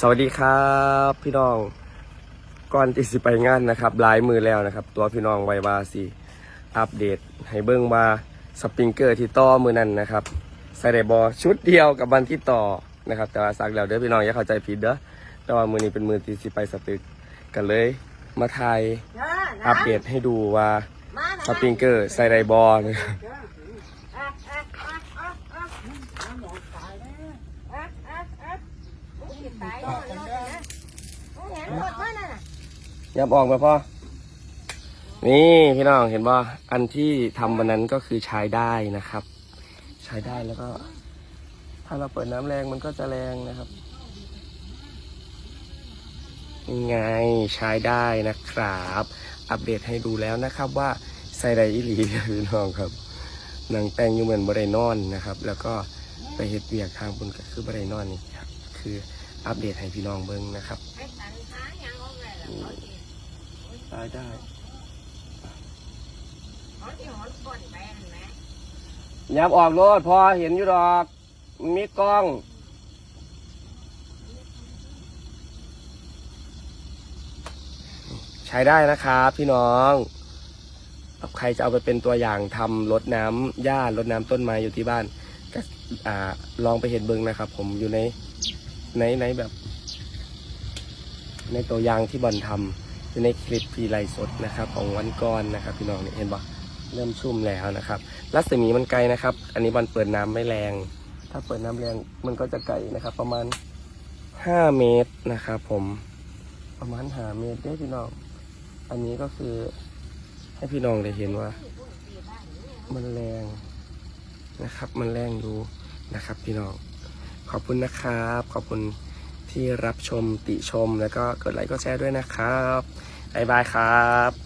สวัสดีครับ พี่น้องก่อนที่สิไปงานนะครับหลายมือแล้วนะครับ ตัวพี่น้องไวบาสีอัปเดตให้เบิ้งว่าสปริงเกอร์ที่ต่อมือนั้นนะครับใส่ได้บอชุดเดียวกับบันที่ต่อนะครับ แต่ว่าสักแล้วเด้อพี่น้องอย่าเข้าใจผิดเด้อแต่ว่ามือนี้เป็นมือที่สิไปสตึกกันเลย มาถ่ายอัปเดตให้ดูว่าสปริงเกอร์ใส่ได้บอนะครับ ยับออกมาพ่อ นี่พี่น้องเห็นป่ะอันที่ทำวันนั้นก็คือใช้ได้นะครับ ใช้ได้แล้วก็ ถ้าเราเปิดน้ำแรงมันก็จะแรงนะครับนี่ไงใช้ได้นะครับ อัปเดตให้ดูแล้วนะครับว่าไซไดอิลีพี่น้องครับหนังแปลงอยู่เหมือนบรนอนนะครับ แล้วก็ไปเฮ็ดเบียกทางบนก็คือบรนอนนี่ครับคือ อัปเดตให้พี่น้องเบิ้งนะครับได้ได้ยับออกรถพอเห็นอยู่ดอก มีกล้องใช้ได้นะครับพี่น้องใครจะเอาไปเป็นตัวอย่างทำรดน้ำหญ้ารดน้ำต้นไม้อยู่ที่บ้านก็อ่าลองไปเห็นเบิ้งนะครับ ผมอยู่ใน ในในแบบ ในตัวอย่างที่บอลทำอยู่ในคลิปพีไลฟ์สดนะครับ ของวันก่อนนะครับ พี่น้องเนี่ยเห็นปะเริ่มชุ่มแล้วนะครับ รัศมีมันไกลนะครับ อันนี้บอลเปิดน้ำไม่แรง ถ้าเปิดน้ำแรงมันก็จะไกลนะครับ ประมาณห้าเมตรนะครับผมประมาณห้าเมตรเด้พี่น้อง อันนี้ก็คือให้พี่น้องได้เห็นว่า มันแรงนะครับ มันแรงดูนะครับ พี่น้อง ขอบคุณนะครับ ขอบคุณที่รับชมติชมแล้วก็กดไลค์ก็แชร์ด้วยนะครับบ๊ายบายครับ